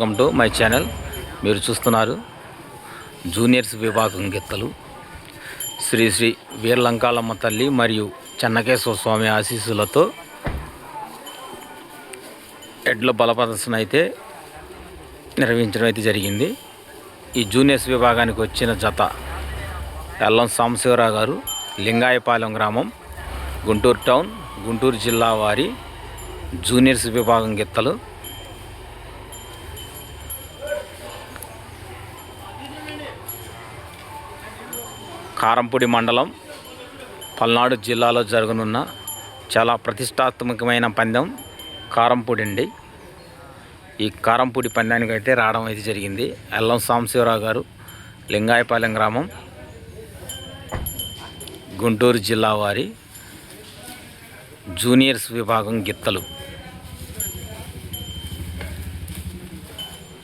Welcome to my channel. మీరు చూస్తున్నారు juniors విభాగం గీతలు శ్రీ శ్రీ వీర్లంకాలమ్మ తల్లి మరియు చెన్నకేశ్వర స్వామి ఆశీస్సులతో ఎడ్ల బల ప్రదర్శన అయితే నిర్వహించడం అయితే జరిగింది. ఈ జూనియర్స్ విభాగానికి వచ్చిన జత ఎల్లం సాంబశివరావు గారు లింగాయపాలెం గ్రామం గుంటూరు టౌన్ గుంటూరు జిల్లా వారి జూనియర్స్ విభాగం గిత్తలు. కారంపూడి మండలం పల్నాడు జిల్లాలో జరగనున్న చాలా ప్రతిష్టాత్మకమైన పందెం కారంపూడి అండి. ఈ కారంపూడి పందానికి అయితే రావడం అయితే జరిగింది. ఎల్లం సాంబశివరావు గారు లింగాయపాలెం గ్రామం గుంటూరు జిల్లా వారి జూనియర్స్ విభాగం గిత్తలు.